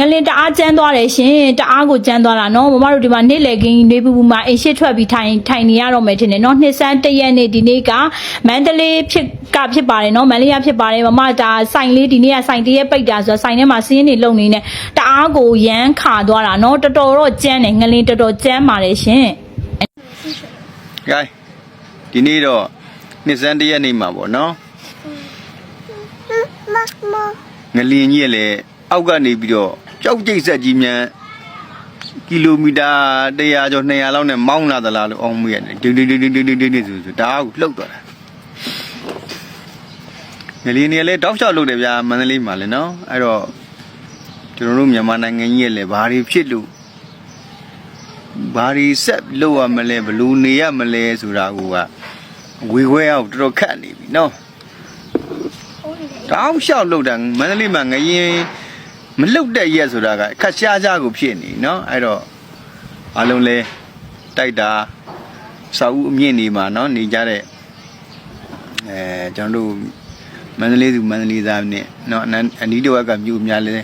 ငလင်တအားကျန်းသွားတယ်ရှင်တအားကိုကျန်းသွားတာနော်မမတို့ဒီမှာနေ့လေကင်းနေပူပူမှာအိမ်ရှိထွက်ပြီးထိုင်ထိုင်နေရတော့မယ်ထင်တယ်နော်နှစ်ဆန်းတစ်ရက်နေ့ဒီနေ့ကမန္တလေးဖြစ်ကဖြစ်ပါတယ်နော်မန္တလေးကဖြစ်ပါတယ်မမဒါဆိုင်လေးဒီနေ့ကဆိုင်တရက်ပိတ်တာဆိုတော့ဆိုင်ထဲမှာစင်းနေလုံနေနေတအားကိုရမ်းခါသွားတာနော်တော်တော်တော့ကျန်းတယ်ငလင်တော်တော်ကျန်းပါတယ်ရှင်ကဲဒီနေ့တော့နှစ်စန်းတစ်ရက်နေမှာပေါ့နော်ငလင်းကြီးကလည်းအောက်ကနေပြီးတော့ ကြောက်ကြိတ်ဆက်ကြီးမြန်ကီလိုမီတာ100ကျော်200လောက်နဲ့မောင်းလာသလားလို့အောင်းမရတယ်ဒိတ်ဒိတ်ဒိတ်ဒိတ်ဒိတ်ဒိတ်ဒိတ်ဆိုဆိုဒါကိုလှုပ်သွားတာငလင်းကြီးကလည်းတောက်လျှောက်လှုပ်တယ်ဗျာမန္တလေးမှာလည်းနော်အဲ့တော့ကျွန်တော်တို့မြန်မာနိုင်ငံကြီးရဲ့လည်းဘာတွေဖြစ်လို့ဘာဒီဆက်လို့ရမလဲဘလူနေရမလဲဆိုတာကိုကဝေခွဲအောင်တော်တော်ခက်နေပြီနော်တောင်းလျှောက်လို့တာမန္တလေးမှာငရင် မလုတ်တဲ့ရက်ဆိုတာကခက်ရှားရှားကိုဖြစ်နေနော်အဲ့တော့အလုံးလဲတိုက်တာစာအုပ်အမြင့်နေမှာနော်နေကြတဲ့အဲကျွန်တော်တို့မန္တလေးသူမန္တလေးသားနဲ့နော်အနအနီးတစ်ဝက်ကမြို့များလဲ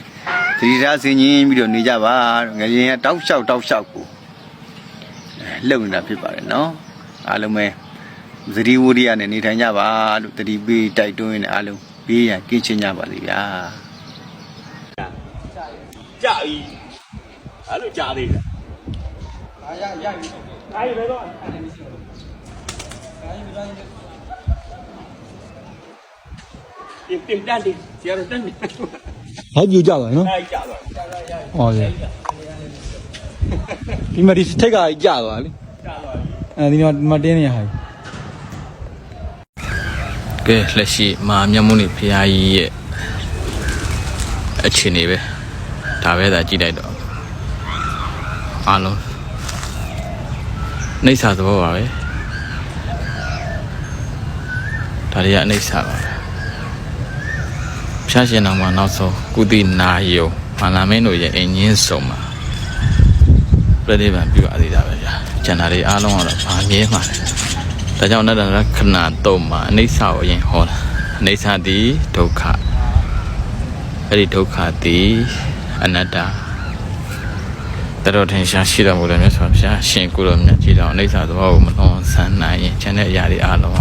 သတိထားဆင်ကြီးပြီးတော့နေကြပါငရင်ကတောက်လျှောက်တောက်လျှောက်ကိုလှုပ်နေတာဖြစ်ပါတယ်နော်အားလုံးပဲသတိဝိရိယနဲ့နေထိုင်ကြပါလို့သတိပေးတိုက်တွန်းနေအားလုံးဘေးရန်ကင်းချင်းကြပါစေဗျာ ကြပြီအဲ့လိုကြားသေးတယ်အာရရပြီအာရပဲတော့ပြင်ပြင်တန်းတယ်ဆရာတို့တန်းတယ်ဟောက်ပြူကြပါနော်အဲ့ကြတော့ဟောလေဒီမှာဒီထိတ်ကကြာသွားလေကြတော့အဲဒီမှာဒီမှာတင်းနေရဟာကဲလက်ရှိမာမြတ်မုန်ဖရာကြီးရဲ့အခြေအနေပဲ ဒါပဲသာကြည့်လိုက်တော့အားလုံးနှိမ့်စာသဘောပါပဲဒါတွေကအနှိမ့်စာပါပဲဖျားရှင်တော်မှာနောက်ဆုံးကုသနာယုံမာလာမင်းတို့ရဲ့အင်ဂျင်စုံမှာပြည့်ပံပြုအပ်သေးတာပဲဗျာကျန်တာတွေအားလုံးကတော့ဗာမြဲမှာတယ်ဒါကြောင့်နတ္တရခဏတုံးမှာအနိစ္စကိုအရင်ဟောတာအနိစ္စသည်ဒုက္ခအဲ့ဒီဒုက္ခသည် အနတ္တတတော်ထင်ရှားရှိတော်မူတယ်မြတ်စွာဘုရားရှင်ကိုယ်တော်မြတ်ကြည်တော်အနိစ္စသဘောကိုမလွန်ဆန်းနိုင်ရင်ကျန်တဲ့အရာတွေအလုံး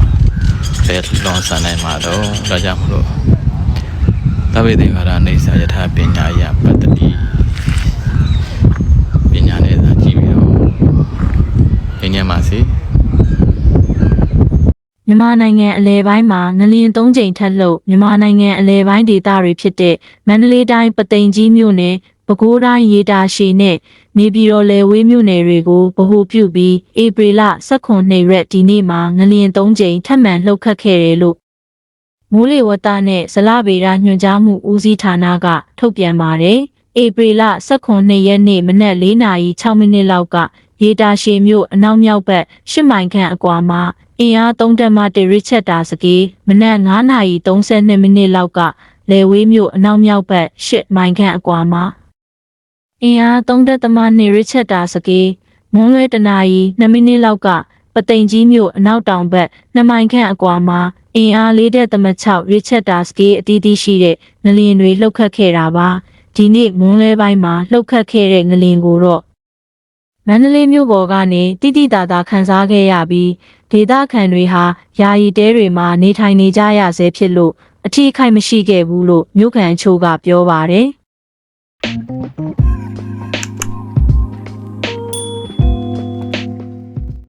ဘယ်လွန်ဆန်းနိုင်မှာတော့ဒါကြောင့်မလို့သဗ္ဗေသေခါရအနိစ္စယထာပညာယပတ္တိပညာနဲ့သာကြည့်ပြီးတော့ဉာဏ်မှာစီ မြန်မာနိုင်ငံအလဲပိုင်းမှာငလျင်၃ကြိမ်ထက်လို့မြန်မာနိုင်ငံအလဲပိုင်းဒေသတွေဖြစ်တဲ့မန္တလေးတိုင်းပသိမ်ကြီးမြို့နယ်ပဲခူးတိုင်းရေတာရှည်နဲ့နေပြည်တော်လယ်ဝေးမြို့နယ်တွေကိုဗဟိုပြုပြီးဧပြီလ18ရက်ဒီနေ့မှာငလျင်၃ကြိမ်ထပ်မံလှုပ်ခတ်ခဲ့တယ်လို့မိုးလေဝသနဲ့ဇလဗေဒညွှန်ကြားမှုဦးစီးဌာနကထုတ်ပြန်ပါတယ်။ဧပြီလ18ရက်နေ့မနက်4:06မိနစ်လောက်က ရေတာရှည်မြို့အနောက်မြောက်ဘက်၈မိုင်ခန့်အကွာမှာအင်အား3တက်မှ1ရစ်ချက်တာစကေးမနက်9:32မိနစ်လောက်ကလေဝေးမြို့အနောက်မြောက်ဘက်၈မိုင်ခန့်အကွာမှာအင်အား3တက်မှ2ရစ်ချက်တာစကေးမွန်းလွဲတနာရီ2မိနစ်လောက်ကပသိမ်ကြီးမြို့အနောက်တောင်ဘက်2မိုင်ခန့်အကွာမှာအင်အား4တက်မှ6ရစ်ချက်တာစကေးအတီးတီးရှိတဲ့ငလျင်တွေလှုပ်ခတ်ခဲ့တာပါဒီနေ့မွန်းလွဲပိုင်းမှာလှုပ်ခတ်ခဲ့တဲ့ငလျင်ကိုတော့ မန္တလေးမြို့ပေါ်ကနေတိတိတသာခန်းစားခဲ့ရပြီးဒေသခံတွေဟာယာယီတဲတွေမှာနေထိုင်နေကြရဆဲဖြစ်လို့အထီးအခိုက်မရှိခဲ့ဘူးလို့မြို့ခံအချို့ကပြောပါတယ်။